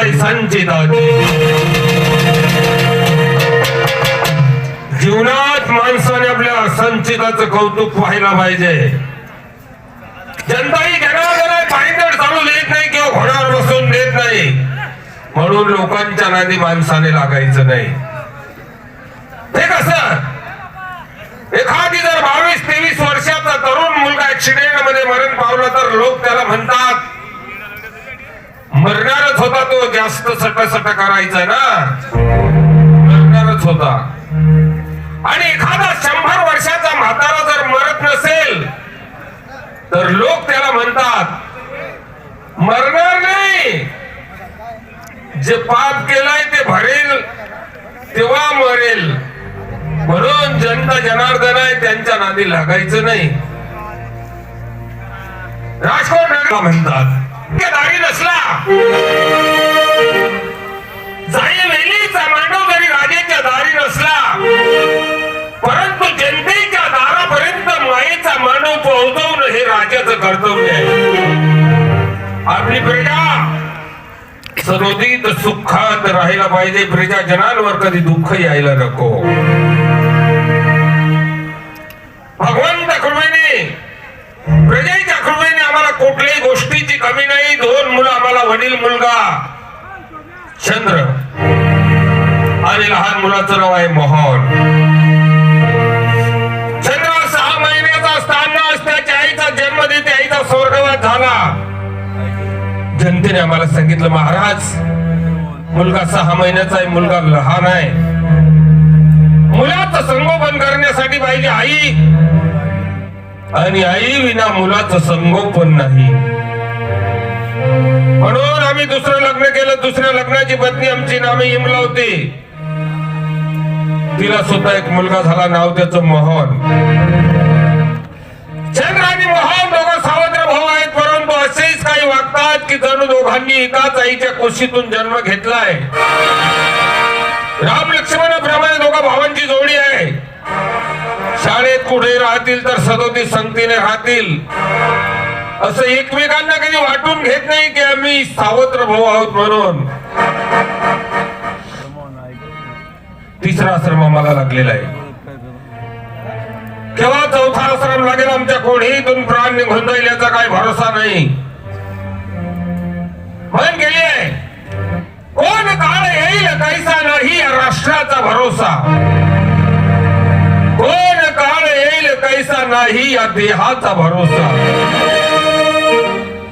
काय संचिताची जीवनात माणसाने आपल्या संचिताचं कौतुक व्हायला पाहिजे. जनताही जनार्दनात भाईंदर चालू देत नाही किंवा घोड्यावर बसून देत नाही. म्हणून लोकांच्या नादी माणसाने लागायचं नाही. हे कसं? एखादी जर बावीस तेवीस वर्षाचा तरुण मुलगा ऍक्सिडेंटमध्ये मरण पावला तर लोक त्याला म्हणतात मरणारच होता तो जास्त सटसट करायचा ना. मरणारच होता. आणि एखादा शंभर वर्षाचा म्हातारा जर मरत नसेल तर लोक त्याला म्हणतात मरणार नाही. जे पाप केलाय ते भरेल तेव्हा मरेल. म्हणून जनता जनार्दन आहे त्यांच्या नादी लागायचं नाही. राजकोट नगर म्हणतात नसला जाई वेलीचा मांडव जरी राजेच्या दारी नसला परंतु जनतेच्या दारापर्यंत मायेचा मांडव पोहोचवणं हे राजाचं कर्तव्य आहे. आपली प्रजा सरोदित सुखात राहायला पाहिजे. प्रजा जनांवर कधी दुःख यायला नको. वडील मुलगा चंद्र. आणि लहान मुलाचं नाव आहे मोहन. चंद्र सहा महिन्याचा असताना असताच्या आईचा जन्म देते आईचा स्वर्गवास झाला. जनतेने आम्हाला सांगितलं महाराज मुलगा सहा महिन्याचा आहे मुलगा लहान आहे. मुलाचं संगोपन करण्यासाठी पाहिजे आई. आणि आई विना मुलाचं संगोपन नाही. म्हणून आम्ही दुसरं लग्न केलं. दुसऱ्या लग्नाची पत्नी आमची नामे हिमला होती तिला सुद्धा एक मुलगा झाला. नाव त्याचं मोहन. चंद्र आणि मोहन दोघं सावत्र भाऊ आहेत. परंतु असेच काही वागतात की जणू दोघांनी एकाच आईच्या कुशीतून जन्म घेतलाय. राम लक्ष्मणाप्रमाणे दोघा भावांची जोडी आहे. शाळेत कुठे राहतील तर सदोती संगतीने राहतील. असं एकमेकांना कधी वाटून घेत नाही की आम्ही सावत्र भाऊ आहोत म्हणून. तिसरा आश्रम आम्हाला लागलेला आहे. केव्हा चौथा आश्रम लागेल आमच्या कोणीतून प्राण निघून जाईल याचा काही भरोसा नाही. म्हण गेली. आहे कोण काळ येईल कैसा नाही या राष्ट्राचा भरोसा. कोण काळ येईल कैसा नाही या देहाचा भरोसा.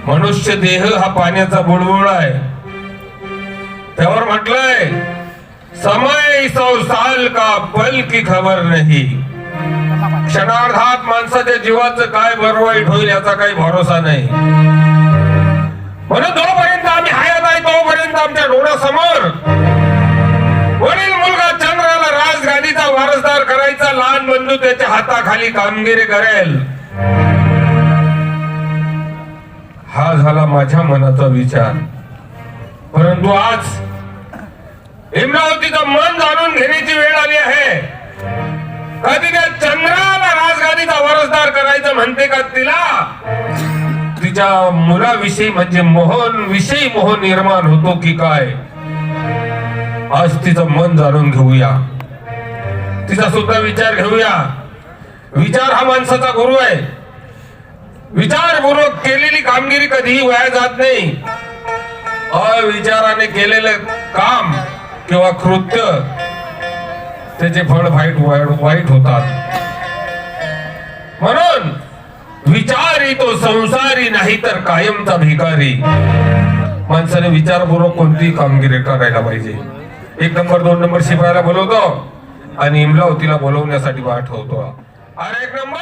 मनुष्य देह हा पाण्याचा बुडबुड आहे. त्यावर म्हटलंय समय सौ साल का पल की खबर नाही. क्षणार्धात माणसाच्या जीवाचं काय बरं वाईट होईल याचा काही भरोसा नाही. म्हणून जोपर्यंत आम्ही हयात आहे तोपर्यंत आमच्या डोळ्यासमोर वडील मुलगा चंद्राला राजगादीचा वारसदार करायचा लहान बंधू त्याच्या हाताखाली कामगिरी करेल. हा झाला माझ्या मनाचा विचार. परंतु आज इमरावतीचं मन जाणून घेण्याची वेळ आली आहे. कधी त्या चंद्राला राजगादीचा वारसदार करायचं म्हणते का तिला? तिच्या मुलाविषयी म्हणजे मोहन विषयी मोह निर्माण होतो की काय? आज तिचं मन जाणून घेऊया. तिचा सुद्धा विचार घेऊया. विचार हा माणसाचा गुरु आहे. विचारपूर्वक केलेली कामगिरी कधीही वाया जात नाही. अविचाराने केलेलं काम किंवा कृत्य त्याचे फळ वाईट वाईट- होतात. म्हणून विचारी तो संसारी नाही तर कायमचा भिकारी. माणसाने विचारपूर्वक कोणतीही कामगिरी करायला पाहिजे. एक नंबर दोन नंबर शिपायाला बोलवतो आणि इमलावतीला बोलवण्यासाठी पाठवतो अरे एक नंबर!